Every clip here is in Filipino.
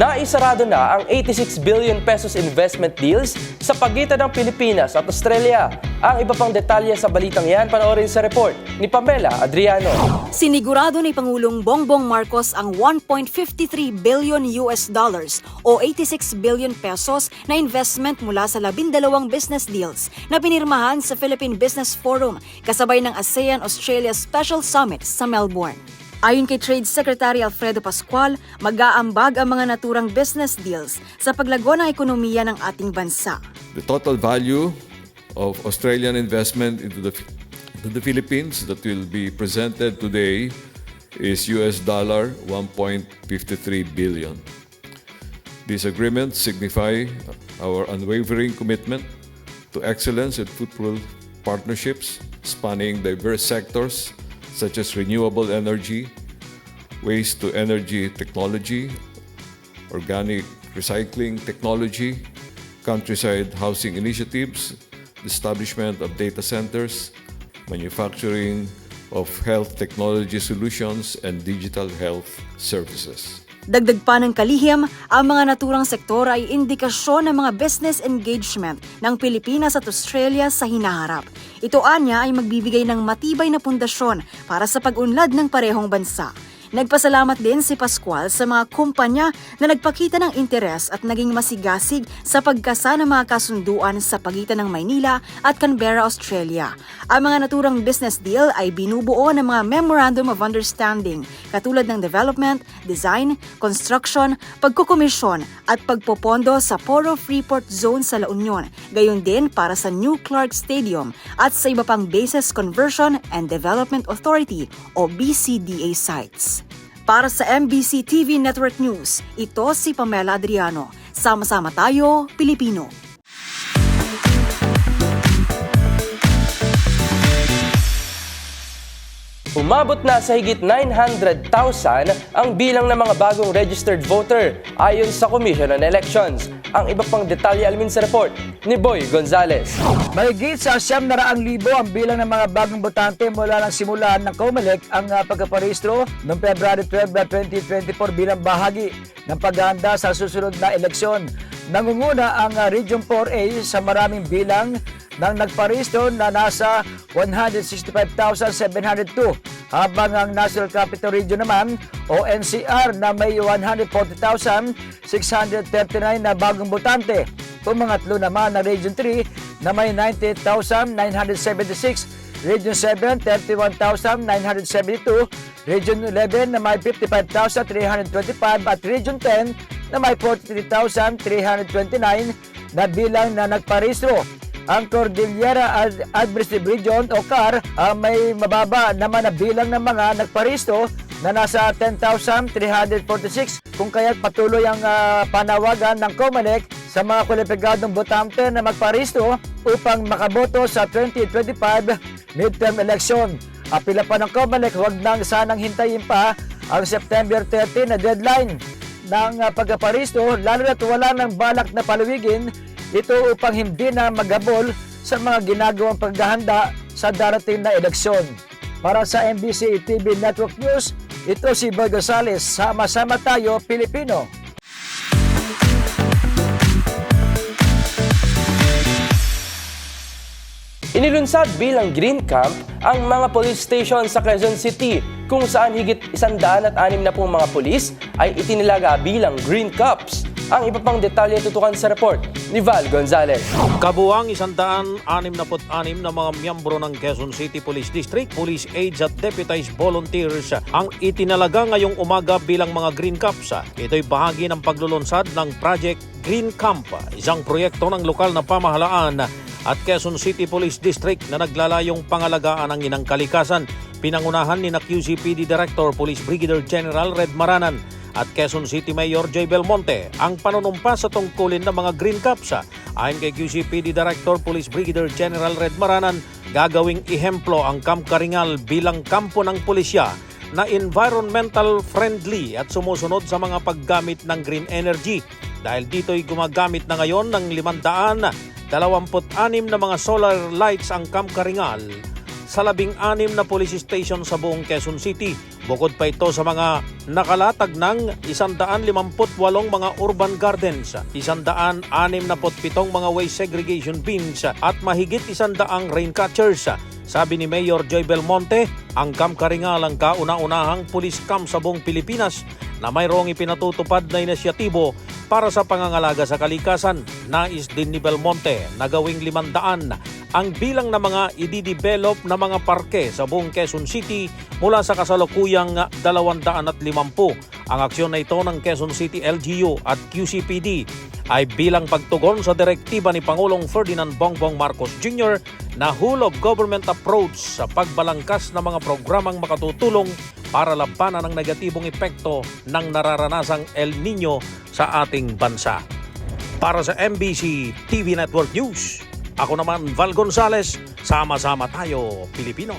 Naisarado na ang 86 billion pesos investment deals sa pagitan ng Pilipinas at Australia. Ang iba pang detalye sa balitang yan panoorin sa report ni Pamela Adriano. Sinigurado ni Pangulong Bongbong Marcos ang 1.53 billion US dollars o 86 billion pesos na investment mula sa labindalawang business deals na pinirmahan sa Philippine Business Forum kasabay ng ASEAN-Australia Special Summit sa Melbourne. Ayon kay Trade Secretary Alfredo Pascual, mag-aambag ang mga naturang business deals sa paglago ng ekonomiya ng ating bansa. The total value of Australian investment into the, into the Philippines that will be presented today is US dollar 1.53 billion. These agreements signify our unwavering commitment to excellence and fruitful partnerships spanning diverse sectors such as renewable energy, waste to energy technology, organic recycling technology, countryside housing initiatives, establishment of data centers, manufacturing of health technology solutions, and digital health services. Dagdag pa ng kalihim, ang mga naturang sektor ay indikasyon ng mga business engagement ng Pilipinas at Australia sa hinaharap. Ito anya ay magbibigay ng matibay na pundasyon para sa pag-unlad ng parehong bansa. Nagpasalamat din si Pascual sa mga kumpanya na nagpakita ng interes at naging masigasig sa pagkasa ng mga kasunduan sa pagitan ng Maynila at Canberra, Australia. Ang mga naturang business deal ay binubuo ng mga Memorandum of Understanding katulad ng development, design, construction, pagkukomisyon at pagpopondo sa Poro Freeport Zone sa La Union, gayon din para sa New Clark Stadium at sa iba pang Bases Conversion and Development Authority o BCDA sites. Para sa MBC TV Network News, ito si Pamela Adriano. Sama-sama tayo, Pilipino. Umabot na sa higit 900,000 ang bilang ng mga bagong registered voter ayon sa Commission on Elections. Ang iba pang detalye alamin sa report ni Boy Gonzales. Mahigit sa siyam na raang libo ang bilang ng mga bagong botante mula ng simulan ng COMELEC ang uh, pagkaparehistro noong February 12, 2024 bilang bahagi ng paghahanda sa susunod na eleksyon. Nangunguna ang uh, Region 4A sa maraming bilang ng nagparehistro na nasa 165,702 habang ang National Capital Region naman o NCR na may 140,639 na bagong botante. Pumangatlo naman ang Region 3 na may 98,976 Region 7, 31,972. Region 11 na may 55,325 at Region 10 na may 43,329 na bilang na nagparehistro. Ang Cordillera Ad- Administrative Region o CAR ah, may mababa naman na bilang ng mga nagparisto na nasa 10,346 kung kaya't patuloy ang ah, panawagan ng COMELEC sa mga kwalipikadong botante na magparisto upang makaboto sa 2025 midterm election. Apila pa ng COMELEC, huwag nang sanang hintayin pa ang September 30 na deadline ng uh, pagkaparisto lalo na't wala ng balak na paluwigin ito upang hindi na maghabol sa mga ginagawang paghahanda sa darating na eleksyon. Para sa MBC TV Network News, ito si Boy Gonzales. Sama-sama tayo, Pilipino. Inilunsad bilang Green Camp ang mga police station sa Quezon City kung saan higit isandaan at anim na pong mga pulis ay itinilaga bilang Green Cups. Ang iba pang detalye tutukan sa report ni Val Gonzalez. Kabuang 166 na mga miyembro ng Quezon City Police District, police aides at deputized volunteers ang itinalaga ngayong umaga bilang mga Green Cups. Ito'y bahagi ng paglulunsad ng Project Green Camp, isang proyekto ng lokal na pamahalaan at Quezon City Police District na naglalayong pangalagaan ang inang kalikasan. Pinangunahan ni na QCPD Director Police Brigadier General Red Maranan at Quezon City Mayor J. Belmonte ang panunumpa sa tungkulin ng mga Green Cups. Ayon kay QCPD Director Police Brigadier General Red Maranan, gagawing ihemplo ang Camp Karingal bilang kampo ng pulisya na environmental friendly at sumusunod sa mga paggamit ng green energy. Dahil dito'y gumagamit na ngayon ng 526 na mga solar lights ang Camp Karingal sa labing anim na police station sa buong Quezon City. Bukod pa ito sa mga nakalatag ng 158 mga urban gardens, 167 mga waste segregation bins at mahigit 100 rain catchers. Sabi ni Mayor Joy Belmonte, ang Camp Karingal ang kauna-unahang police camp sa buong Pilipinas na mayroong ipinatutupad na inisyatibo para sa pangangalaga sa kalikasan. Nais din ni Belmonte na gawing limandaan ang bilang ng mga i-develop na mga parke sa buong Quezon City mula sa kasalukuyang 250. Ang aksyon na ito ng Quezon City LGU at QCPD ay bilang pagtugon sa direktiba ni Pangulong Ferdinand Bongbong Marcos Jr. na hulog government approach sa pagbalangkas ng mga programang makatutulong para labanan ang negatibong epekto ng nararanasang El Nino sa ating bansa. Para sa MBC TV Network News, ako naman Val Gonzales, sama-sama tayo Pilipino.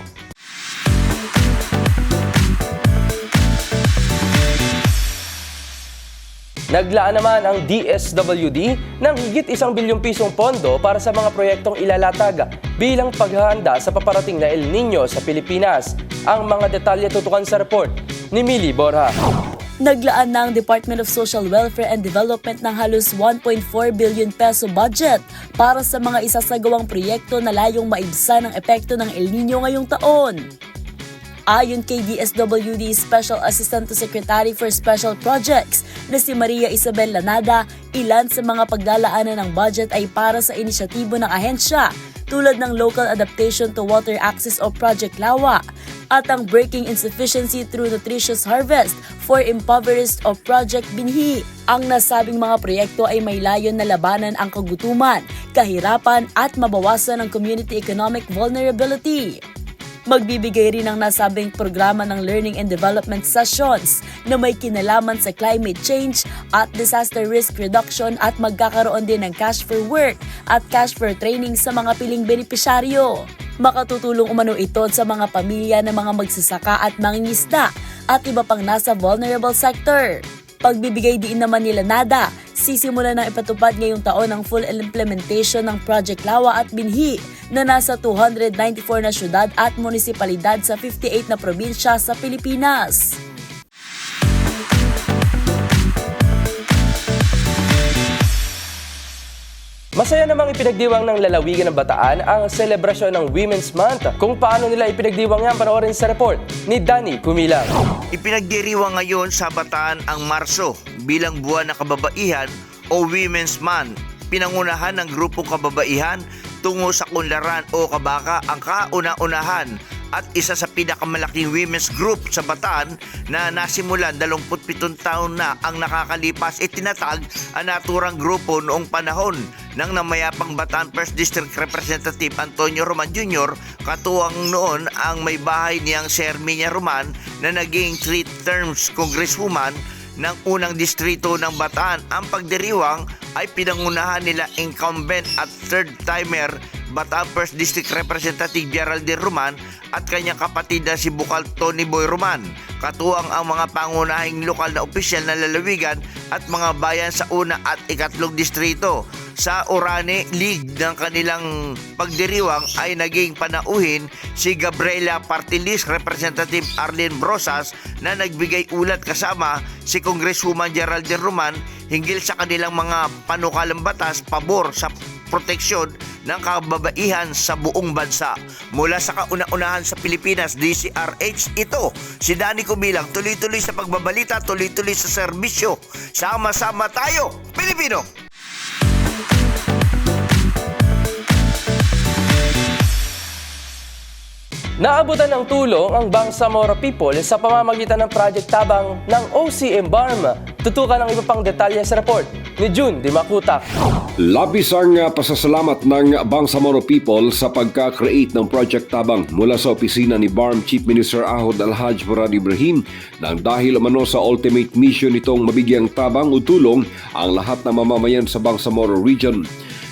Naglaan naman ang DSWD ng higit isang bilyong pisong pondo para sa mga proyektong ilalatag bilang paghahanda sa paparating na El Nino sa Pilipinas. Ang mga detalye tutukan sa report ni Mili Borja. Naglaan na ang Department of Social Welfare and Development ng halos 1.4 billion peso budget para sa mga isasagawang proyekto na layong maibsan ang epekto ng El Nino ngayong taon. Ayon kay DSWD Special Assistant to Secretary for Special Projects na si Maria Isabel Lanada, ilan sa mga paglalaanan ng budget ay para sa inisyatibo ng ahensya tulad ng Local Adaptation to Water Access o Project LAWA at ang Breaking Insufficiency Through Nutritious Harvest for Impoverished o Project Binhi. Ang nasabing mga proyekto ay may layon na labanan ang kagutuman, kahirapan at mabawasan ang community economic vulnerability. Magbibigay rin ang nasabing programa ng Learning and Development Sessions na may kinalaman sa climate change at disaster risk reduction at magkakaroon din ng cash for work at cash for training sa mga piling benepisyaryo. Makatutulong umano ito sa mga pamilya ng mga magsasaka at mangingisda at iba pang nasa vulnerable sector. Pagbibigay din naman nila nada, sisimula ng ipatupad ngayong taon ang full implementation ng Project Lawa at Binhi na nasa 294 na syudad at munisipalidad sa 58 na probinsya sa Pilipinas. Masaya namang ipinagdiwang ng lalawigan ng Bataan ang selebrasyon ng Women's Month. Kung paano nila ipinagdiwang yan, panoorin sa report ni Danny Kumilang. Ipinagdiriwang ngayon sa Bataan ang Marso bilang buwan ng kababaihan o Women's Month. Pinangunahan ng grupong kababaihan tungo sa kunlaran o kabaka ang kauna-unahan at isa sa pinakamalaking women's group sa Bataan na nasimulan 27 taon na ang nakakalipas itinatag ang naturang grupo noong panahon ng namayapang Bataan First District Representative Antonio Roman Jr. katuwang noon ang may bahay niyang si Herminia Roman na naging three terms congresswoman ng unang distrito ng Bataan. Ang pagdiriwang ay pinangunahan nila incumbent at third-timer Bataan First District Representative Geraldine Roman at kanyang kapatid na si Bukal Tony Boy Roman. Katuwang ang mga pangunahing lokal na opisyal na lalawigan at mga bayan sa una at ikatlong distrito. Sa Orane League ng kanilang pagdiriwang ay naging panauhin si Gabriela Partilis, Representative Arlene Brosas na nagbigay ulat kasama si Congresswoman Geraldine Roman hinggil sa kanilang mga panukalang batas pabor sa proteksyon ng kababaihan sa buong bansa. Mula sa kauna-unahan sa Pilipinas, DCRH, ito, si Danny Kubilang, tuloy-tuloy sa pagbabalita, tuloy-tuloy sa serbisyo. Sama-sama tayo, Pilipino! Naabutan ng tulong ang Bangsamoro People sa pamamagitan ng Project Tabang ng OCM BARM. Tutukan ang iba pang detalye sa report ni June Dimakutak. Labis ang uh, pasasalamat ng Bangsamoro people sa pagka-create ng Project Tabang mula sa opisina ni BARM Chief Minister Ahod Alhaj Murad Ibrahim nang dahil umano sa ultimate mission nitong mabigyang tabang o tulong ang lahat ng mamamayan sa Bangsamoro Region.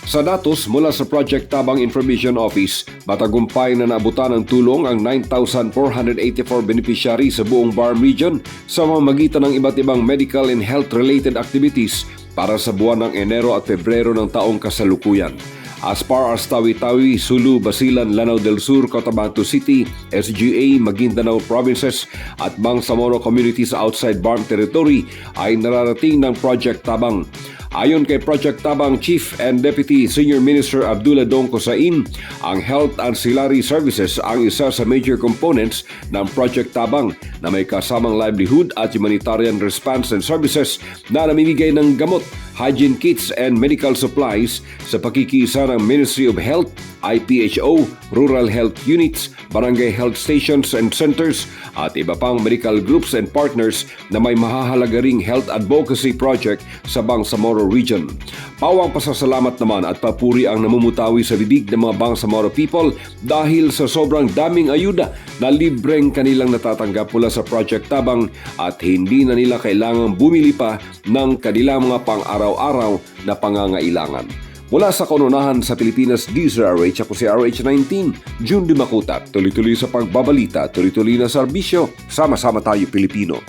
Sa datos mula sa Project Tabang Information Office, matagumpay na naabutan ng tulong ang 9,484 beneficiary sa buong BARM region sa mamagitan ng iba't ibang medical and health-related activities para sa buwan ng Enero at Pebrero ng taong kasalukuyan. As far as Tawi-Tawi, Sulu, Basilan, Lanao del Sur, Cotabato City, SGA, Maguindanao Provinces at Bangsamoro communities outside BARM territory ay nararating ng Project Tabang. Ayon kay Project Tabang Chief and Deputy Senior Minister Abdullah Dongko Sain, ang Health Ancillary Services ang isa sa major components ng Project Tabang na may kasamang livelihood at humanitarian response and services na namimigay ng gamot, hygiene kits and medical supplies sa pakikisa ng Ministry of Health, IPHO, Rural Health Units, Barangay Health Stations and Centers at iba pang medical groups and partners na may mahahalaga ring health advocacy project sa Bangsamoro Region. Pawang pasasalamat naman at papuri ang namumutawi sa bibig ng mga Bangsamoro people dahil sa sobrang daming ayuda na libreng kanilang natatanggap mula sa Project Tabang at hindi na nila kailangang bumili pa ng kanilang mga pang-araw-araw na pangangailangan. Mula sa kaununahan sa Pilipinas, DZRH ako si RH19, June Dimakuta. Tuloy-tuloy sa pagbabalita, tuloy-tuloy na serbisyo. Sama-sama tayo Pilipino.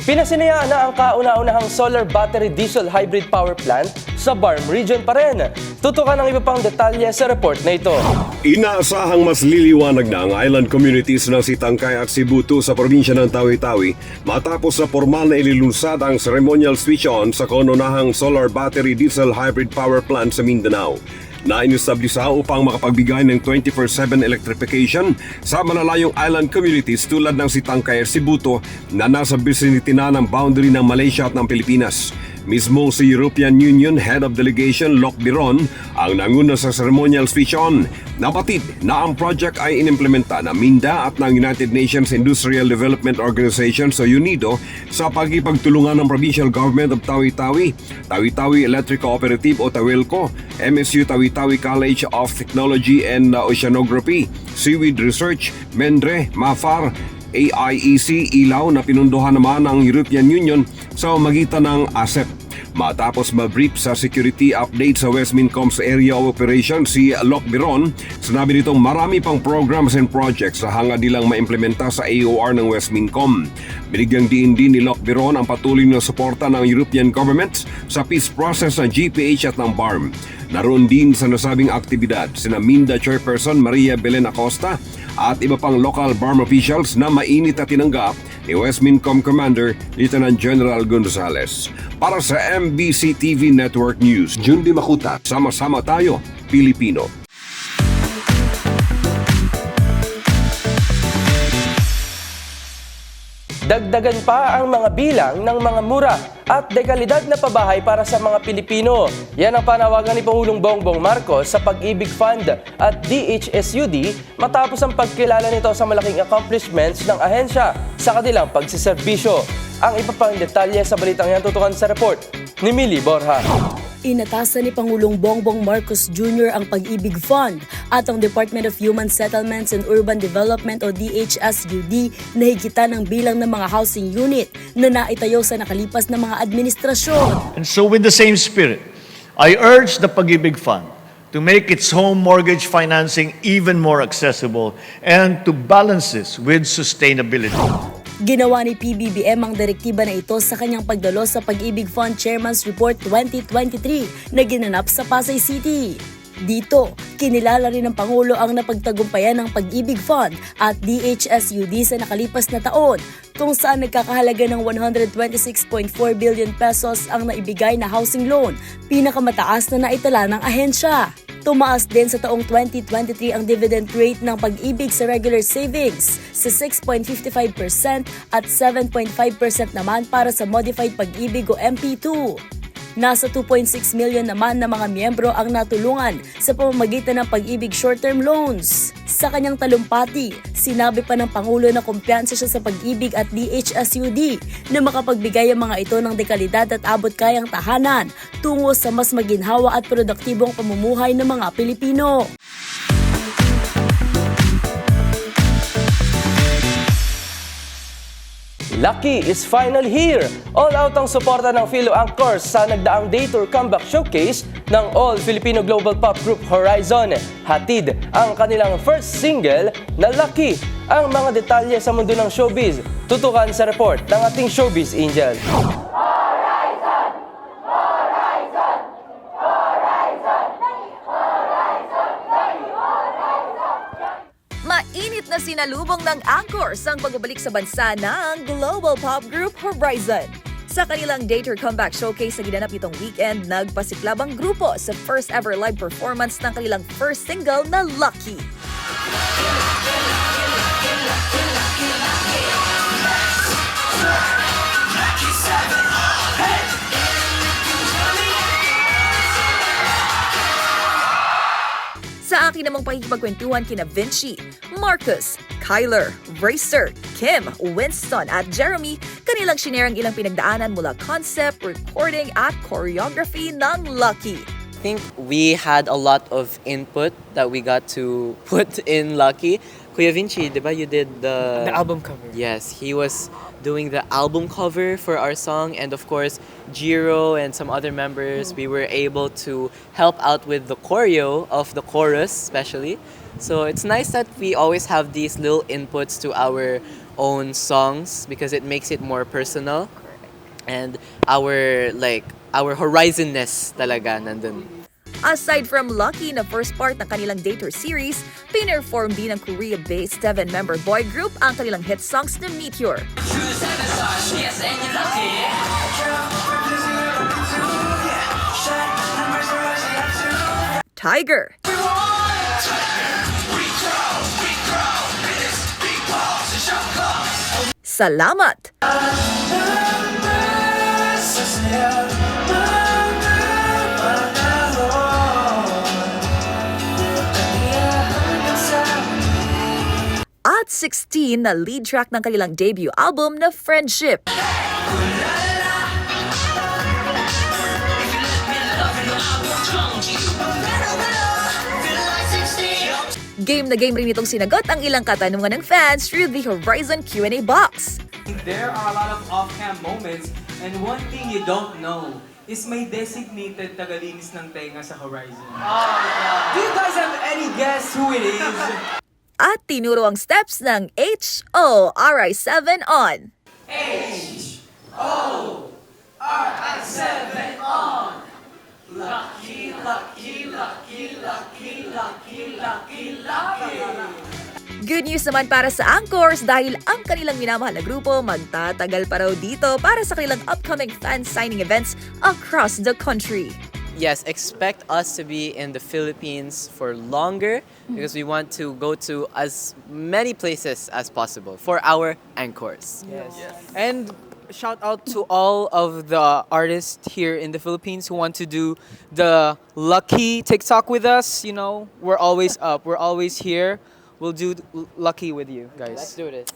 Pinasinayaan na ang kauna-unahang solar battery diesel hybrid power plant sa BARM region pa rin. Tutukan ang iba pang detalye sa report na ito. Inaasahang mas liliwanag na ang island communities ng Sitangkay at Sibutu sa probinsya ng Tawi-Tawi matapos sa formal na ililunsad ang ceremonial switch-on sa kononahang solar battery diesel hybrid power plant sa Mindanao na inistablisa upang makapagbigay ng 24-7 electrification sa malalayong island communities tulad ng Sitangkay at Sibuto na nasa vicinity na ng boundary ng Malaysia at ng Pilipinas. Mismo si European Union Head of Delegation Lok Biron ang nanguna sa ceremonial speech-on. Napatid na ang project ay inimplementa ng MINDA at ng United Nations Industrial Development Organization o UNIDO sa pagkipagtulungan ng Provincial Government of Tawi-Tawi, Tawi-Tawi Electric Cooperative o TAWELCO, MSU Tawi-Tawi College of Technology and Oceanography, Seaweed Research, MENDRE, MAFAR, AIEC ilaw na pinunduhan naman ng European Union sa magitan ng ASEP. Matapos ma-brief sa security update sa Westmincom's Area of Operation si Lok Biron, sinabi nitong marami pang programs and projects na hangad nilang maimplementa sa AOR ng Westmincom. Binigyang diin din ni Lok Biron ang patuloy na suporta ng European governments sa peace process ng GPH at ng BARM. Naroon din sa nasabing aktibidad sina Minda Chairperson Maria Belen Acosta at iba pang local BARM officials na mainit na tinanggap ni Westmincom Commander Lieutenant General Gonzales. Para sa MBC TV Network News, June Dimakuta. sama-sama tayo, Pilipino. Dagdagan pa ang mga bilang ng mga mura at dekalidad na pabahay para sa mga Pilipino. Yan ang panawagan ni Pangulong Bongbong Marcos sa Pag-ibig Fund at DHSUD matapos ang pagkilala nito sa malaking accomplishments ng ahensya sa kanilang pagsiservisyo. Ang iba pang detalye sa balitang yan tutukan sa report ni Millie Borja. Inatasan ni Pangulong Bongbong Marcos Jr. ang Pag-ibig Fund at ang Department of Human Settlements and Urban Development o DHSUD na higitan ng bilang ng mga housing unit na naitayo sa nakalipas na mga administrasyon. And so, with the same spirit, I urge the Pag-ibig Fund to make its home mortgage financing even more accessible and to balance this with sustainability. Ginawa ni PBBM ang direktiba na ito sa kanyang pagdalo sa Pag-ibig Fund Chairman's Report 2023 na ginanap sa Pasay City. Dito, kinilala rin ng Pangulo ang napagtagumpayan ng Pag-ibig Fund at DHSUD sa nakalipas na taon kung saan nagkakahalaga ng 126.4 billion pesos ang naibigay na housing loan, pinakamataas na naitala ng ahensya. Tumaas din sa taong 2023 ang dividend rate ng pag-ibig sa regular savings sa 6.55% at 7.5% naman para sa modified pag-ibig o MP2. Nasa 2.6 million naman na mga miyembro ang natulungan sa pamamagitan ng pag-ibig short-term loans. Sa kanyang talumpati, sinabi pa ng Pangulo na kumpiyansa siya sa pag-ibig at DHSUD na makapagbigay ang mga ito ng dekalidad at abot kayang tahanan tungo sa mas maginhawa at produktibong pamumuhay ng mga Pilipino. Lucky is finally here! All out ang suporta ng Philo Anchors sa nagdaang Day Tour Comeback Showcase ng All Filipino Global Pop Group Horizon. Hatid ang kanilang first single na Lucky. Ang mga detalye sa mundo ng showbiz, tutukan sa report ng ating showbiz angel. Mainit na sinalubong ng Anchors ang pagbabalik sa bansa ng Global Pop Group Horizon. Sa kanilang Dater Comeback Showcase na ginanap nitong weekend, nagpasiklab ang grupo sa first ever live performance ng kanilang first single na Lucky. Akin namang pakikipagkwentuhan kina Vinci, Marcus, Kyler, Racer, Kim, Winston at Jeremy, kanilang shinare ang ilang pinagdaanan mula concept, recording at choreography ng Lucky. I think we had a lot of input that we got to put in Lucky. Kuya Vinci, di ba you did the... The album cover. Yes, he was doing the album cover for our song and of course Jiro and some other members we were able to help out with the choreo of the chorus especially. So it's nice that we always have these little inputs to our own songs because it makes it more personal. And our like our horizonness talaga nandun Aside from Lucky na first part ng kanilang Dater series, pinerform din ng Korea-based seven-member boy group ang kanilang hit songs na Meteor. Tiger. Salamat. At 16 na lead track ng kanilang debut album na Friendship. Game na game rin itong sinagot ang ilang katanungan ng fans through the Horizon Q&A box. There are a lot of off-cam moments and one thing you don't know is may designated tagalinis ng tenga sa Horizon. Do you guys have any guess who it is? At tinuro ang steps ng H-O-R-I-7 on. Good news naman para sa Anchors dahil ang kanilang minamahal na grupo magtatagal pa raw dito para sa kanilang upcoming fan signing events across the country. Yes, expect us to be in the Philippines for longer mm-hmm. because we want to go to as many places as possible for our anchors. And shout out to all of the artists here in the Philippines who want to do the lucky TikTok with us. You know, we're always up. We're always here. We'll do lucky with you guys. Let's do it.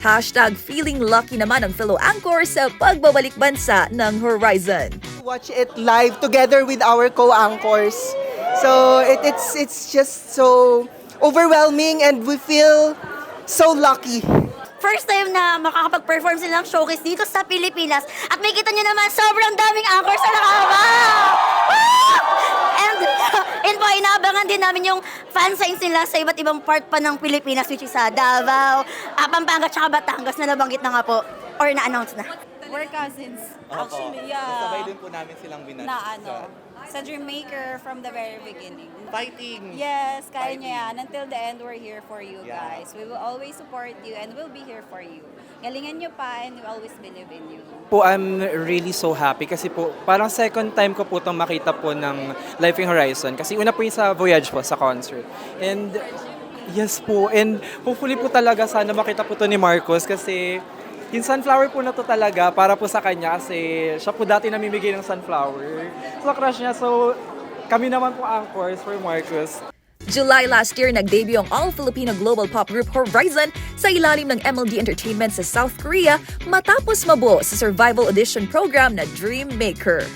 Hashtag feeling lucky naman ang fellow anchor sa pagbabalik bansa ng Horizon. watch it live together with our co-anchors. So it, it's it's just so overwhelming and we feel so lucky. First time na makakapag-perform sila ng showcase dito sa Pilipinas. At may kita nyo naman, sobrang daming anchors na nakahaba! And, and po, inaabangan din namin yung fan signs nila sa iba't ibang part pa ng Pilipinas, which is sa Davao, ah, Pampanga, tsaka Batangas na nabanggit na nga po or na-announce na. We're cousins. Actually, yeah. Sabay din po namin silang binat. Na ano, sa Dreammaker from the very beginning. Fighting! Yes, kaya niya yan. Until the end, we're here for you guys. We will always support you and we'll be here for you. Galingan niyo pa and we always believe in you. Po, I'm really so happy kasi po parang second time ko po itong makita po ng Life in Horizon. Kasi una po yung sa Voyage po, sa concert. And yes po, and hopefully po talaga sana makita po to ni Marcos kasi yung sunflower po na to talaga para po sa kanya kasi siya po dati namimigay ng sunflower. So crush niya, so kami naman po anchors for Marcos. July last year, nag-debut ang all-Filipino global pop group Horizon sa ilalim ng MLD Entertainment sa South Korea matapos mabuo sa survival audition program na Dream Maker.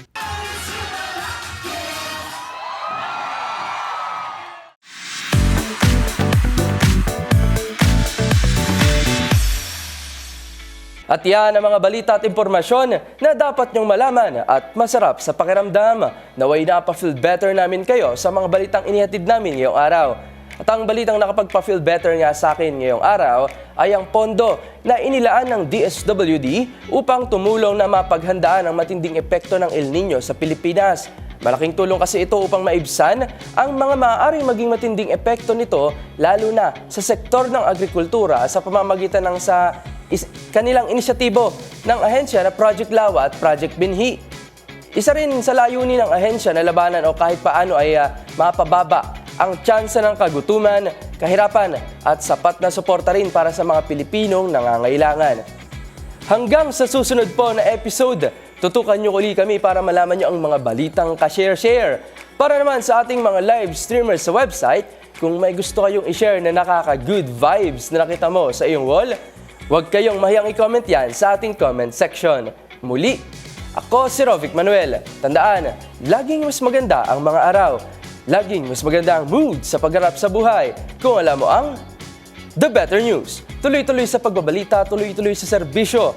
At yan ang mga balita at impormasyon na dapat nyong malaman at masarap sa pakiramdam. Naway napafeel better namin kayo sa mga balitang inihatid namin ngayong araw. At ang balitang nakapagpa-feel better nga sa akin ngayong araw ay ang pondo na inilaan ng DSWD upang tumulong na mapaghandaan ang matinding epekto ng El Nino sa Pilipinas. Malaking tulong kasi ito upang maibsan ang mga maaaring maging matinding epekto nito lalo na sa sektor ng agrikultura sa pamamagitan ng sa is- kanilang inisyatibo ng ahensya na Project Lawa at Project Binhi. Isa rin sa layunin ng ahensya na labanan o kahit paano ay ah, mapababa ang tsansa ng kagutuman, kahirapan at sapat na suporta rin para sa mga Pilipinong nangangailangan. Hanggang sa susunod po na episode, tutukan nyo uli kami para malaman nyo ang mga balitang ka-share-share. Para naman sa ating mga live streamers sa website, kung may gusto kayong i-share na nakaka-good vibes na nakita mo sa iyong wall, huwag kayong mahiyang i-comment yan sa ating comment section. Muli, ako si Rovic Manuel. Tandaan, laging mas maganda ang mga araw. Laging mas maganda ang mood sa pagharap sa buhay. Kung alam mo ang The Better News. Tuloy-tuloy sa pagbabalita, tuloy-tuloy sa serbisyo.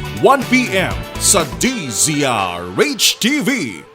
1pm sa DZRH TV.